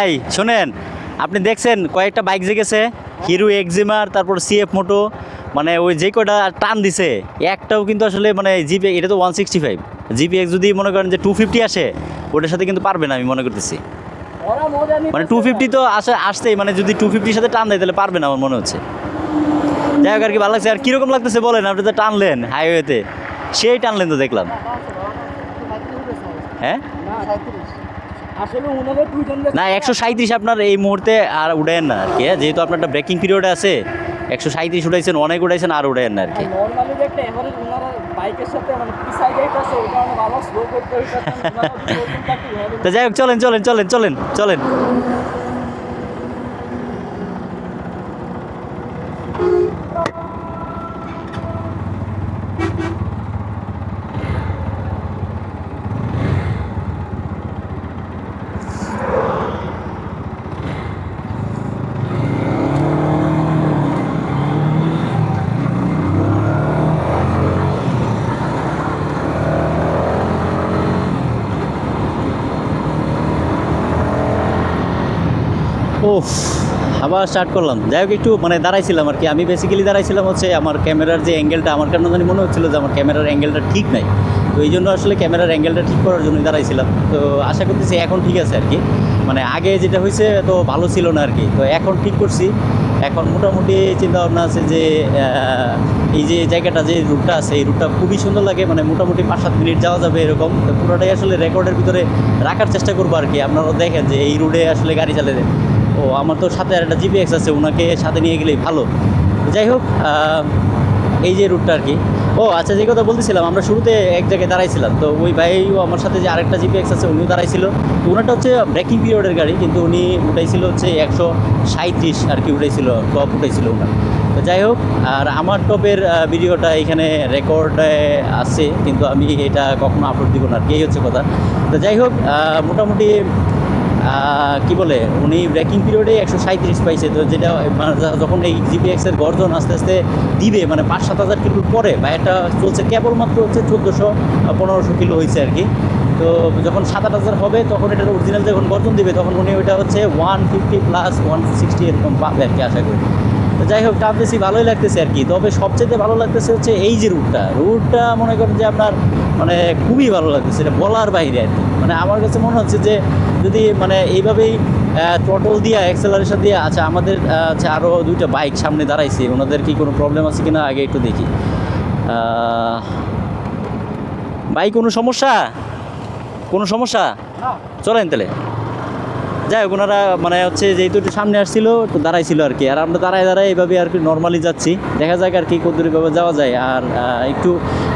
ভাই শোনেন আপনি দেখছেন কয়েকটা বাইক জেগেছে হিরো এক্সিমার তারপর সিএফ মোটো মানে ওই যে কয়টা টান দিছে একটাও কিন্তু আসলে মানে জিপি এটা তো ওয়ান সিক্সটি ফাইভ। জিপিএক্স যদি মনে করেন যে টু ফিফটি আসে ওটার সাথে কিন্তু পারবে না আমি মনে করতেছি। মানে টু ফিফটি তো আসে আসতেই মানে যদি টু ফিফটির সাথে টান দেয় তাহলে পারবে না আমার মনে হচ্ছে। যাই হোক আর কি ভালো লাগছে। আর কীরকম লাগতেছে বলেন আপনি তো টানলেন হাইওয়েতে। সেই টানলেন তো দেখলাম। হ্যাঁ? না একশো সাঁত্রিশ আপনার এই মুহূর্তে আর উড়েন না আর কি হ্যাঁ? যেহেতু আপনার একটা ব্রেকিং পিরিয়ড আছে একশো সাঁত্রিশ উঠাইছেন অনেক উঠাইছেন আর উড়েন না আর কি। মানে যাই হোক চলেন চলেন চলেন চলেন চলেন। আবার স্টার্ট করলাম। যাই হোক, একটু মানে দাঁড়াইছিলাম আর কি। আমি বেসিক্যালি দাঁড়াইছিলাম হচ্ছে আমার ক্যামেরার যে অ্যাঙ্গেলটা আমার কেন জানি মনে হচ্ছিল যে আমার ক্যামেরার অ্যাঙ্গেলটা ঠিক নাই। তো এই জন্য আসলে ক্যামেরার অ্যাঙ্গেলটা ঠিক করার জন্যই দাঁড়াইছিলাম। তো আশা করতেছি এখন ঠিক আছে আর কি। মানে আগে যেটা হয়েছে তো ভালো ছিল না আর কি। তো এখন ঠিক করছি। এখন মোটামুটি চিন্তা ভাবনা আছে যে এই যে জায়গাটা, যে রুটটা আছে, এই রুটটা খুবই সুন্দর লাগে। মানে মোটামুটি পাঁচ সাত মিনিট যাওয়া যাবে এরকম। তো পুরোটাই আসলে রেকর্ডের ভিতরে রাখার চেষ্টা করব আর কি। আপনারাও দেখেন যে এই রুটে আসলে গাড়ি চালাতে ও, আমার তো সাথে আর একটা জিপিএক্স আছে ওনাকে সাথে নিয়ে গেলেই ভালো। যাই হোক এই যে রুটটা আর কি। ও আচ্ছা যে কথা বলতেছিলাম, আমরা শুরুতে এক জায়গায় দাঁড়াইছিলাম, তো ওই ভাইও আমার সাথে যে আরেকটা জিপিএক্স আছে, উনিও দাঁড়াইছিল। তো ওনারটা হচ্ছে ব্রেকিং পিরিয়ডের গাড়ি, কিন্তু উনি উঠাইছিল হচ্ছে একশো সাঁত্রিশ আর কি, উঠাইছিল টপ উঠাইছিল ওনার তো যাই হোক, আর আমার টপের ভিডিওটা এখানে রেকর্ডে আছে, কিন্তু আমি এটা কখনো আপলোড দিব না আর কি, এই হচ্ছে কথা। তো যাই হোক মোটামুটি কি বলে, উনি ব্রেকিং পিরিয়ডে একশো সাঁত্রিশ পাইছে, তো যেটা মানে যখন এই জিপিএক্সের গর্জন আস্তে আস্তে দিবে মানে পাঁচ সাত হাজার কিলোর পরে, বা এটা চলছে কেবলমাত্র হচ্ছে চোদ্দোশো পনেরোশো কিলো হয়েছে আর কি। তো যখন সাত আট হাজার হবে, তখন এটার অরিজিনাল যখন গর্জন দিবে, তখন উনি ওইটা হচ্ছে one fifty plus one sixty এরকম পাবে আর কি, আশা করি। তো যাই হোক টানতেছি ভালোই লাগতেছে আর কি। তবে সবচেয়ে ভালো লাগতেছে হচ্ছে এই যে রুটটা রুটটা মনে করেন যে আপনার মানে খুবই ভালো লাগতেছে এটা বলার বাইরে আর কি। মানে আমার কাছে মনে হচ্ছে যে যদি মানে এইভাবেই টোটল দিয়ে অ্যাক্সেলারেশন দিয়ে আচ্ছা আমাদের আহ, হচ্ছে আরও দুইটা বাইক সামনে দাঁড়াইছে ওনাদের কি কোনো প্রবলেম আছে কিনা আগে একটু দেখি। বাইক কোনো সমস্যা? কোনো সমস্যা? না। চলেন তাহলে। যাই হোক, ওনারা মানে হচ্ছে যেহেতু একটু সামনে আসছিল, একটু দাঁড়াইছিল আর কি। আর আমরা দাঁড়ায় দাঁড়ায় এইভাবে আর কি নর্মালি যাচ্ছি। দেখা যাক আর কি কতদূরভাবে যাওয়া যায়। আর একটু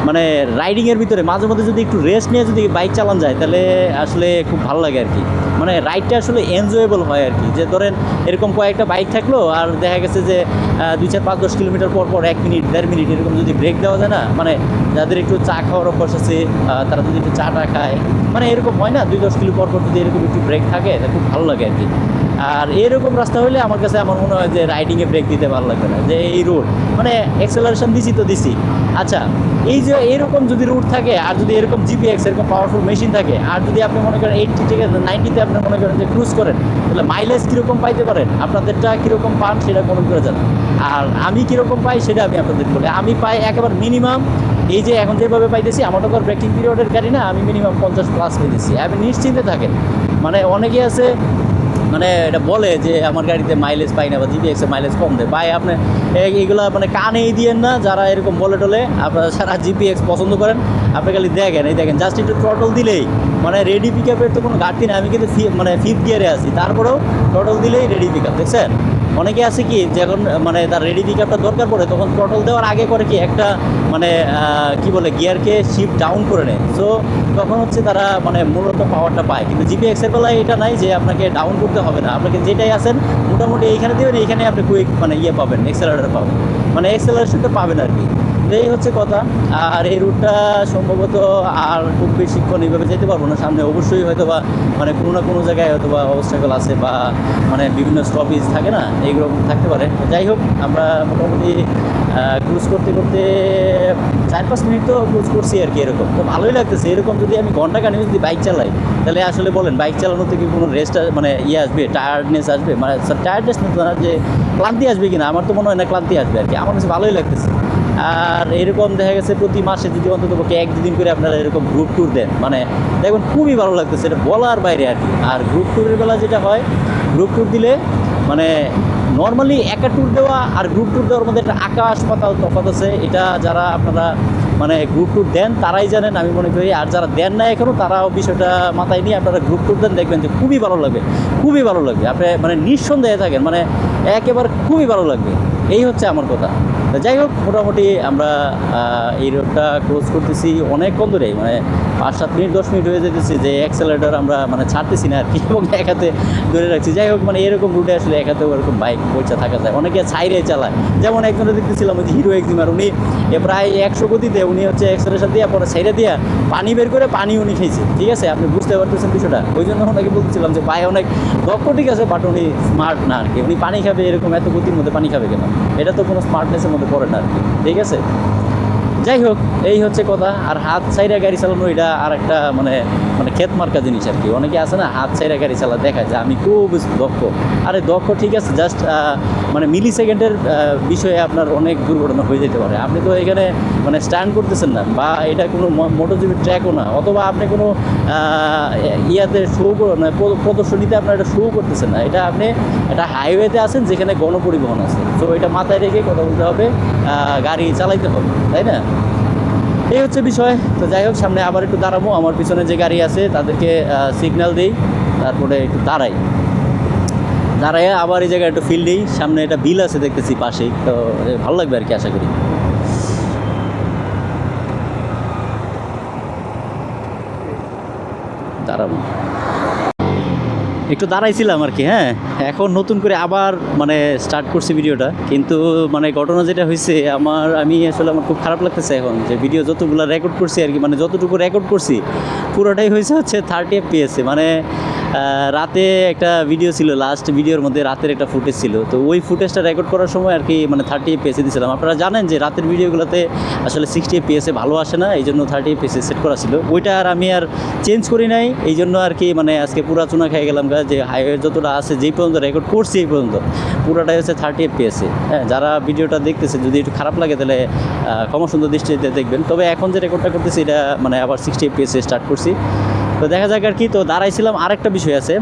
মানে রাইডিংয়ের ভিতরে মাঝে মধ্যে যদি একটু রেস্ট নিয়ে যদি বাইক চালান যায়, তাহলে আসলে খুব ভালো লাগে আর কি। মানে রাইডটা আসলে এনজয়েবল হয় আর কি। যে ধরেন এরকম কয়েকটা বাইক থাকল আর দেখা গেছে যে দুই চার পাঁচ দশ কিলোমিটার পর পর এক মিনিট, দেড় মিনিট এরকম যদি ব্রেক দেওয়া যায় না মানে যাদের একটু চা খাওয়ার অভ্যাস আছে তারা যদি একটু চা টা খায় মানে এরকম হয় না, দুই দশ কিলো পর পর যদি এরকম একটু ব্রেক থাকে তা খুব ভালো লাগে আর কি। আর এরকম রাস্তা হলে আমার কাছে আমার মনে হয় যে রাইডিংয়ে ব্রেক দিতে ভালো লাগবে না, যে এই রোড মানে অ্যাক্সেলারেশন দিছি তো দিছি। আচ্ছা এই যে এরকম যদি রুট থাকে, আর যদি এরকম জিপিএক্স এরকম পাওয়ারফুল মেশিন থাকে, আর যদি আপনি মনে করেন এইটটি থেকে নাইনটিতে আপনি মনে করেন যে ক্রুজ করেন, তাহলে মাইলেজ কীরকম পাইতে পারেন? আপনাদেরটা কীরকম পান সেটা কমেন্ট করে জানান। আর আমি কীরকম পাই সেটা আমি আপনাদের বলি। আমি পাই একেবারে মিনিমাম এই যে এখন যেভাবে পাইতেছি, আমার তো ব্রেকিং পিরিয়ডের গাড়ি না, আমি মিনিমাম পঞ্চাশ প্লাস পেয়েছি আপনি নিশ্চিন্তে থাকেন। মানে অনেকে আছে মানে এটা বলে যে আমার গাড়িতে মাইলেজ পাই না বা জিপিএক্সে মাইলেজ কম দেয়। ভাই, আপনি এইগুলো মানে কানেই দিয়েন না, যারা এরকম বলে টলে, আপনারা সারা জিপিএক্স পছন্দ করেন, আপনি খালি দেখেন, এই দেখেন জাস্ট একটু টোটল দিলেই। মানে রেডি পিক আপের তো কোনো ঘাটতি না আমি কিন্তু মানে ফিফথ গিয়ারে আছি, তারপরেও টটল দিলেই রেডি পিক আপ দেখছেন? অনেকে আছে কি, যখন মানে তার রেডি পিকআপটা দরকার পড়ে, তখন পটল দেওয়ার আগে করে কি একটা মানে কি বলে গিয়ারকে শিফট ডাউন করে নেয়। সো তখন হচ্ছে তারা মানে মূলত পাওয়ারটা পায়। কিন্তু জিপিএক্সের বেলায় এটা নাই যে আপনাকে ডাউন করতে হবে না। আপনাকে যেটাই আসেন, মোটামুটি এইখানে দেবেন, এইখানে আপনি কুইক মানে ইয়ে পাবেন এক্সেলারেটার পাবেন। মানে এক্সেলারেশনটা পাবেন আর কি। এই হচ্ছে কথা। আর এই রুটটা সম্ভবত আর খুব বেশিক্ষণ এইভাবে যেতে পারব না। সামনে অবশ্যই হয়তো বা মানে কোনো না কোনো জায়গায় হয়তো বা অবস্ট্রাগল আছে বা মানে বিভিন্ন স্টপেজ থাকে না, এইগুলো থাকতে পারে। যাই হোক, আমরা মোটামুটি ক্রুজ করতে করতে চার পাঁচ মিনিট তো ক্রুজ করছি আর কি এরকম। তো ভালোই লাগতেছে। এরকম যদি আমি ঘণ্টা কানি যদি বাইক চালাই, তাহলে আসলে বলেন বাইক চালানো থেকে কোনো রেস্ট মানে ইয়ে আসবে? টায়ার্ডনেস আসবে? মানে টায়ার্ডনেস না, যে ক্লান্তি আসবে কিনা? আমার তো মনে হয় না ক্লান্তি আসবে আর কি। আমার কাছে ভালোই লাগতেছে। আর এরকম দেখা গেছে প্রতি মাসে যদি অন্তত পক্ষে এক দুদিন করে আপনারা এরকম গ্রুপ ট্যুর দেন। মানে দেখুন, খুবই ভালো লাগতেছে, এটা বলার বাইরে আর কি। আর গ্রুপ ট্যুরের বেলা যেটা হয় গ্রুপ ট্যুর দিলে মানে নর্মালি একা ট্যুর দেওয়া আর গ্রুপ ট্যুর দেওয়ার মধ্যে একটা আকাশ পাতাল তফাৎ আছে। এটা যারা আপনারা মানে গ্রুপ ট্যুর দেন, তারাই জানেন আমি মনে করি। আর যারা দেন না এখনও তারাও বিষয়টা মাথায় নিয়ে আপনারা গ্রুপ ট্যুর দেন, দেখবেন যে খুবই ভালো লাগবে খুবই ভালো লাগবে আপনি মানে নিঃসন্দেহে থাকেন। মানে একেবারে খুবই ভালো লাগবে। এই হচ্ছে আমার কথা। যাই হোক মোটামুটি আমরা এই রোডটা ক্লোজ করতেছি অনেকক্ষণ ধরেই। মানে পাঁচ সাত মিনিট দশ মিনিট হয়ে যেতেছে যে অ্যাক্সেলেটার আমরা মানে ছাড়তেছি না আর কি, এবং এক হাতে ধরে রাখছি। যাই হোক মানে এরকম রুটে আসলে এক হাতে ওরকম বাইক পয়সা থাকা যায়। অনেকে ছাইরে চালায়। যেমন একজনে দেখতেছিলাম, ওই যে হিরো একজিমার উনি প্রায় একশো গতিতে উনি হচ্ছে অ্যাক্সেলেশন দিয়ে, পরে ছাইরে দিয়া পানি বের করে পানি উনি খেয়েছে ঠিক আছে? আপনি বুঝতে পারতেছেন বিষয়টা? ওই জন্য ওনাকে বলছিলাম যে পায়ে অনেক দক্ষ ঠিক আছে বাট উনি স্মার্ট না আর কি। উনি পানি খাবে এরকম এত গতির মধ্যে পানি খাবে কেন? এটা তো কোনো স্মার্টনেসের মধ্যে পড়ে না আর কি। ঠিক আছে? যাই হোক, এই হচ্ছে কথা। আর হাত ছাইরা গাড়ি চালানো এটা আর একটা মানে মানে ক্ষেত মার্কা জিনিস আর কি। অনেকে আছে না, হাত ছাইরা গাড়ি চালা দেখা যায় আমি খুব দক্ষ। আরে দক্ষ ঠিক আছে জাস্ট মানে মিলি সেকেন্ডের বিষয়ে আপনার অনেক দুর্ঘটনা হয়ে যেতে পারে। আপনি তো এখানে মানে স্ট্যান্ড করতেছেন না, বা এটা কোনো মোটোজিবি ট্র্যাকও না। অথবা আপনি কোনো ইয়াতে শো না প্রদর্শনীতে আপনার এটা শো করতেছেন না। এটা আপনি এটা হাইওয়েতে আছেন, যেখানে গণপরিবহন আছে। তো এটা মাথায় রেখে কথা বলতে হবে। গাড়ি চালাইতে হবে, তাই না? এই হচ্ছে বিষয়। তো যাই হোক, সামনে আবার একটু দাঁড়াবো। আমার পিছনে যে গাড়ি আছে, তাদেরকে সিগন্যাল দিই, তারপরে একটু দাঁড়াই। দাঁড়ায় আবার এই জায়গায় একটু ফিল দিই। সামনে একটা বিল আছে দেখতেছি পাশেই, তো ভালো লাগবে আর কি, আশা করি। দাঁড়াবো। একটু দাঁড়াইছিলাম আর কি হ্যাঁ। এখন নতুন করে আবার মানে স্টার্ট করছি ভিডিওটা। কিন্তু মানে ঘটনা যেটা হয়েছে আমার, আমি আসলে আমার খুব খারাপ লাগতেছে এখন যে ভিডিও যতগুলো রেকর্ড করছি আর কি মানে যতটুকু রেকর্ড করছি, পুরোটাই হয়েছে হচ্ছে থার্টি এফপিএসে মানে রাতে একটা ভিডিও ছিল লাস্ট ভিডিওর মধ্যে রাতের একটা ফুটেজ ছিল। তো ওই ফুটেজটা রেকর্ড করার সময় আর কি মানে থার্টি এফপিএসে দিয়েছিলাম আপনারা জানেন যে রাতের ভিডিওগুলোতে আসলে সিক্সটি এফপিএসে ভালো আসে না এই জন্য থার্টি এফপিএসে সেট করা ছিল। ওইটা আর আমি আর চেঞ্জ করি নাই এই জন্য আর কি মানে আজকে পুরা চুনা খেয়ে গেলাম গা, যে হাইওয়ে যতটা আছে, যেই পর্যন্ত রেকর্ড করছি এই পর্যন্ত, পুরোটাই হচ্ছে থার্টি এফপিএসে হ্যাঁ যারা ভিডিওটা দেখতেছে, যদি একটু খারাপ লাগে তাহলে ক্ষমা সুন্দর দৃষ্টিতে দেখবেন। তবে এখন যে রেকর্ডটা করতেছি, এটা মানে আবার সিক্সটি এফপিএসে স্টার্ট করছি। তো দেখা যাক আর কি। তো দাঁড়াইছিলাম আরেকটা বিষয় আছে।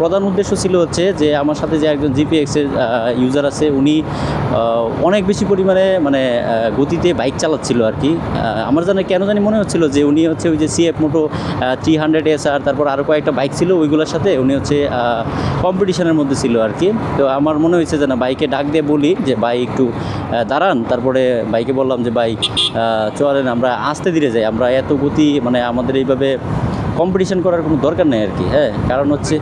প্রধান উদ্দেশ্য ছিল হচ্ছে যে আমার সাথে যে একজন জিপিএক্সের ইউজার আছে, উনি অনেক বেশি পরিমাণে মানে গতিতে বাইক চালাচ্ছিল আর কি। আমার জানে কেন জানি মনে হচ্ছিল যে উনি হচ্ছে ওই যে CF moto three hundred S R তারপর আরও কয়েকটা বাইক ছিল, ওইগুলোর সাথে উনি হচ্ছে কম্পিটিশনের মধ্যে ছিল আর কি। তো আমার মনে হয়েছে যে না বাইকে ডাক দিয়ে বলি যে বাইক একটু দাঁড়ান। তারপরে বাইকে বললাম যে বাইক চলেন, আমরা আসতে ধীরে যাই। আমরা এত গতি মানে আমাদের এইভাবে কম্পিটিশন করার কোনো দরকার নেই আর কি হ্যাঁ? কারণ হচ্ছে